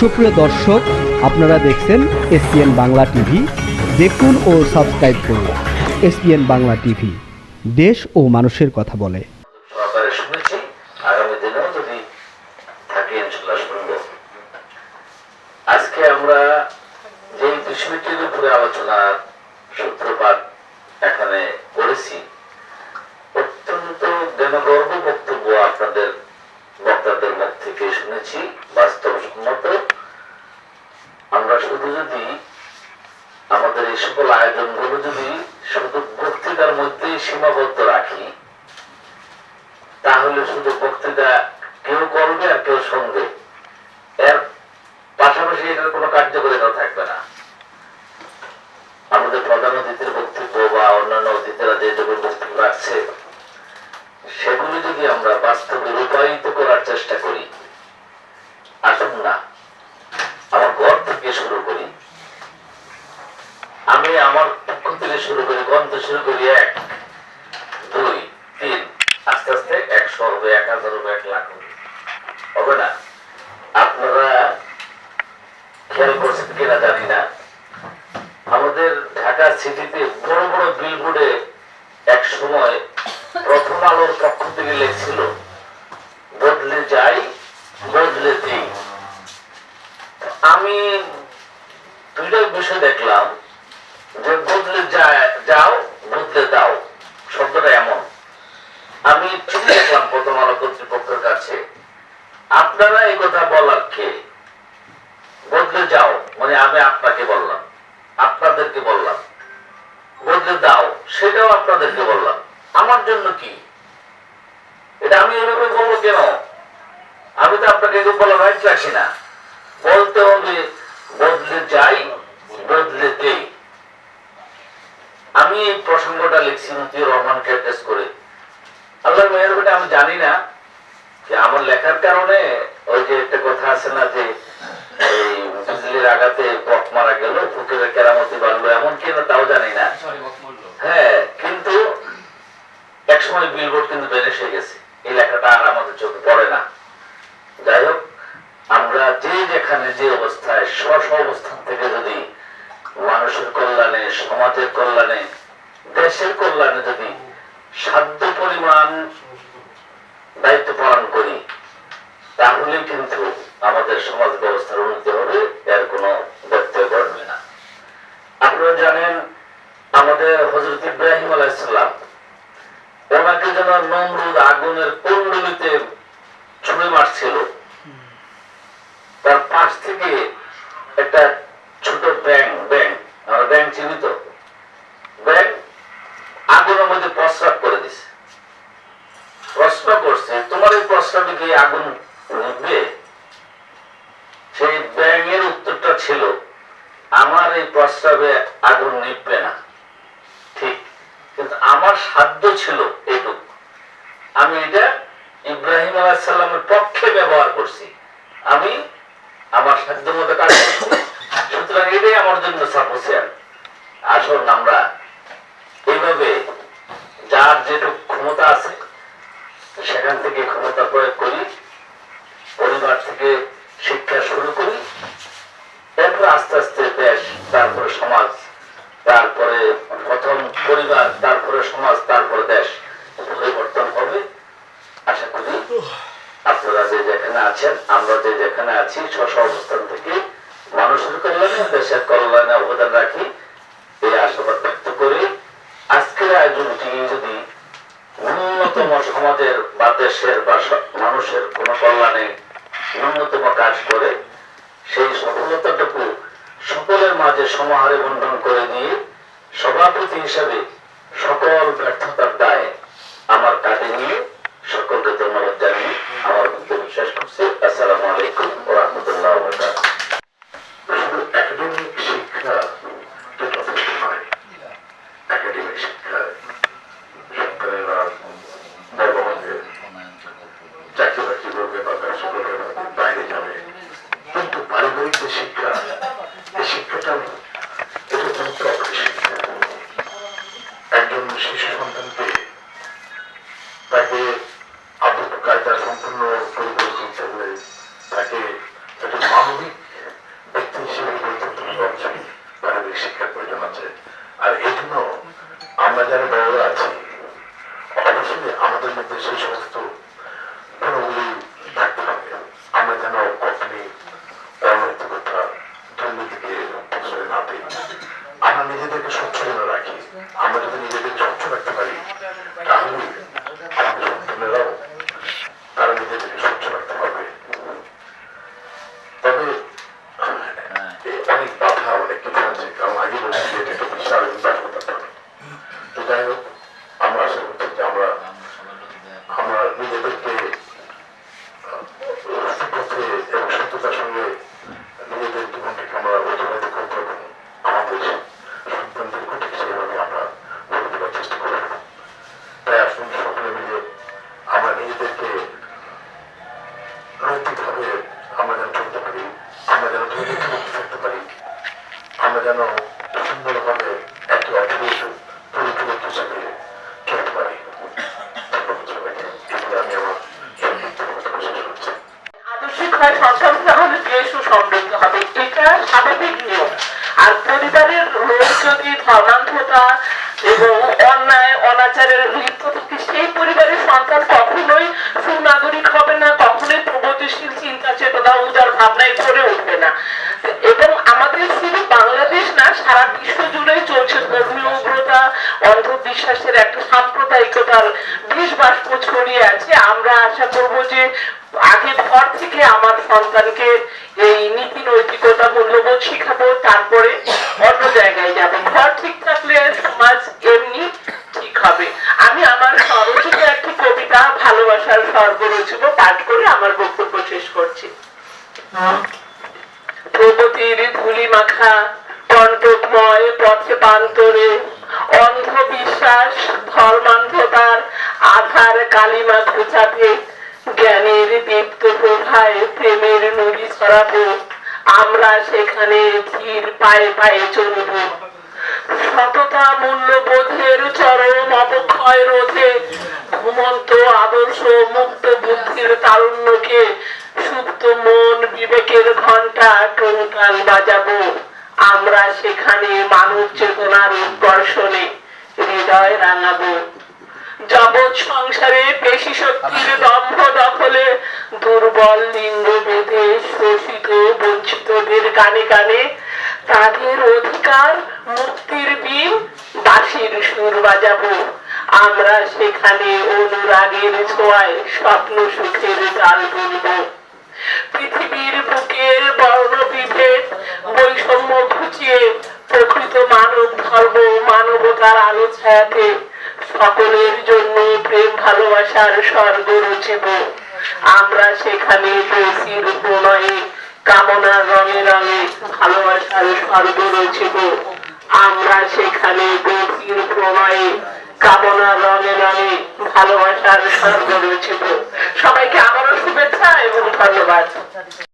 সুপ্রিয় দর্শক, আপনারা দেখছেন এসপিএন বাংলা টিভি। দেখুন ও সাবস্ক্রাইব করুন এসপিএন বাংলা টিভি। দেশ ও মানুষের কথা বলে। আজকে আমরা যে বিষয়টির উপরে আলোচনার সূত্রপাত এখানে করেছি, অত্যন্ত জ্ঞানগর্ভ বক্তব্য আপনাদের বক্তাদের মুখ থেকে শুনেছি আমরা শুধু যদি আমাদের এই সকল আয়োজনগুলো যদি শুধু বক্তৃতার মধ্যেই সীমাবদ্ধ রাখি, তাহলে শুধু বক্তৃতা কেউ করবে আর কেউ শুনবে। এর পাশাপাশি এটার কোনো কার্যকারিতা থাকবে না। আমাদের প্রধান অতিথির বক্তব্য বা অন্যান্য অতিথিরা যে যে বক্তব্য রাখছে, সেগুলি যদি আমরা বাস্তবে রূপায়িত করার চেষ্টা করি আসুন না আমার ঘর থেকে শুরু করি আমি আমার পক্ষ থেকে শুরু করি গন্ত শুরু করি, এক, দুই, তিন। আস্তে আস্তে একশো হবে এক হাজার হবে এক লাখ হবে। হবে না? আপনারা খেয়াল করছেন কিনা জানি না। আমাদের ঢাকা সিটিতে বড় বড় বিলবোর্ডে এক সময় প্রথম আলোর পক্ষ থেকে লেখছিল, বদলে যাই, বদলে দিই। আমি দুইটা বিষয় দেখলাম যে বদলে যায়- যাও বদলে দাও, শব্দটা এমন। আমি চিঠি দেখলাম প্রথম আলো কর্তৃপক্ষের কাছে। আপনারা এই কথা বলার কে? বদলে যাও মানে আমি আপনাকে বললাম, আপনাদেরকে বললাম। বদলে দাও, সেটাও আপনাদেরকে বললাম। আমার জন্য কি? এটা আমি এভাবে বলব কেন? আমি তো আপনাকে বলার রাইট রাখি না। বলতে হবে, বদলে যাই, বদলে দেই। আমি এই প্রসঙ্গটা লিখছি মতিউর রহমানকে অ্যাড্রেস করে আল্লাহ মেহরবানি আমি জানি না যে আমার লেখার কারণে ওই যে একটা কথা আছে না যে এই বিজলির আঘাতে বক মারা গেল কেরামতি বাড়লো এমন কি না তাও জানি না। হ্যাঁ কিন্তু একসময় বিলবোর্ড কিন্তু বেড়ে গেছে। এই লেখাটা আর আমাদের চোখে পড়ে না। যাই হোক আমরা যে যেখানে যে অবস্থায় স্ব স্ব অবস্থান থেকে যদি মানুষের কল্যাণে, সমাজের কল্যাণে, দেশের কল্যাণে যদি সাধ্য পরিমাণ দায়িত্ব পালন করি, তাহলে কিন্তু আমাদের সমাজ ব্যবস্থার উন্নতি হবে, এর কোনো ব্যত্যয় ঘটবে না। আপনারা জানেন, আমাদের হজরত ইব্রাহিম আলাইসাল্লাম ওনাকে যেন নমরুদ আগুনের কুণ্ডলিতে ছুঁড়ে মারছিল। তার পাশ থেকে একটা ছোট ব্যাং ব্যাং আমরা ব্যাং চিনি তো। ব্যাং আগুনের মধ্যে প্রস্রাব করে দিছে। প্রশ্ন করছে, তোমার এই প্রস্রাবে কি আগুন নিভবে সেই ব্যাঙের উত্তরটা ছিল, আমার এই প্রস্রাবে আগুন নিভবে না। ঠিক। কিন্তু আমার সাধ্য ছিল এইটুকু আমি এটা ইব্রাহিম আলাহিসাল্লামের পক্ষে ব্যবহার করছি। আমি আমার সাধ্য মতো কাজ করছি। সুতরাং এটাই আমার জন্য সাপোসিয়ান আসুন আমরা এইভাবে যার যেটুকু ক্ষমতা আছে সেখান থেকে ক্ষমতা প্রয়োগ করি পরিবার থেকে শিক্ষা শুরু করি এরপর আস্তে আস্তে দেশ তারপরে সমাজ তারপরে প্রথম পরিবার তারপরে সমাজ তারপরে দেশ পরিবর্তন হবে। আশা করি আপনারা যে যেখানে আছেন আমরা যে যেখানে আছি স্ব অবস্থান কল্যাণে দেশের কল্যাণে অবদান রাখি। এই আশাবাদ ব্যক্ত করে। আজকের আয়োজনটি যদি ন্যূনতম সমাজের বা দেশের বা মানুষের কোন কল্যাণে ন্যূনতম কাজ করে, সেই সফলতাটুকু সকলের মাঝে সমাহারে বন্টন করে দিয়ে, সভাপতি হিসাবে সকল ব্যর্থতার দায় আমার কাঁধে নিয়ে সকলকে ধন্যবাদ জানিয়ে আমার বক্তব্য শেষ করছি। আসসালামু আলাইকুম ও রহমতুল্লাহ শুধু একাডেমিক শিক্ষা যথেষ্ট নয় একাডেমিক শিক্ষা সরকারেরা বর্তমানে চাকরি বাকরি করবে বা ব্যবসা করবে বা বাইরে যাবে যে শিক্ষা এই শিক্ষাটা এটা প্রকার শিক্ষা একজন শিশু সন্তানকে তাকে নিজেদেরকে স্বচ্ছ রাখি। আমরা যদি নিজেদের স্বচ্ছ রাখতে পারি তাহলে আর পরিবারের যদি ধর্মান্ধতা এবং অন্যায়, অনাচারের লিপ্ত থাকে সেই পরিবারের সন্তান কখনোই সুনাগরিক হবে না, কখনোই প্রগতিশীল চিন্তা চেতনা, উদার ভাবনায় গড়ে উঠবে না। এবং আমাদের শুধু বাংলাদেশ না, সারা বিশ্ব জুড়ে চলছে ধর্মীয় উগ্রতা, অন্ধবিশ্বাসের একটা সাম্প্রদায়িকতার বিষ বাষ্প ছড়িয়ে আছে। আমরা আশা করব যে আগে ঘর থেকে আমার সন্তানকে এই নীতি নৈতিকতা মূল্যবোধ শিখাবো, তারপরে অন্য জায়গায় যাব। ঘর ঠিক থাকলে সমাজ এমনি ঠিক হবে। আমি আমার স্বরচিত একটি কবিতা ভালোবাসার স্বর্গরচিত পাঠ করে আমার বক্তব্য শেষ করছি। প্রগতির ধুলি মাখা, কণ্টকময় পথে পান্তরে অন্ধবিশ্বাস, ধর্মান্ধতার আধার কালিমা ঘুচাতে জ্ঞানের দীপ্ত প্রভায় প্রেমের নদী ছড়াবো। আমরা সেখানে ধীর পায়ে পায়ে চলব। সততা মূল্যবোধের চরম অবক্ষয় রোধে ঘুমন্ত আদর্শ মুক্ত বুদ্ধির তারুণ্যকে সুপ্ত মন বিবেকের ঘণ্টা টনকাল বাজাবো। আমরা সেখানে মানব চেতনার উৎকর্ষণে হৃদয় রাঙাবো। জগৎ সংসারে পেশি শক্তির দম্ভ দখলে দুর্বল লিঙ্গ বেঁধে শোষিত বঞ্চিতদের গানে গানে তাদের অধিকার মুক্তির বিন বাঁশির সুর বাজাবো। আমরা সেখানে অনুরাগের ছোঁয়ায় স্বপ্ন সুখের ডাল তুলবো। পৃথিবীর বুকের বর্ণ বিভেদ বৈষম্য ঘুচিয়ে প্রকৃত মানব ধর্ম মানবতার আলো ছায়াতে সকলের জন্য প্রেম ভালোবাসার স্বর্গ রচিব। আমরা সেখানে তুলসীর প্রণয়ে কামনার রঙে রঙে ভালোবাসার স্বর্গ রচিব। আমরা সেখানে গভীর প্রণয়ে কামনার রঙে রঙে ভালোবাসার স্বর্গ রচিব। সবাইকে আবারও শুভেচ্ছা এবং ধন্যবাদ।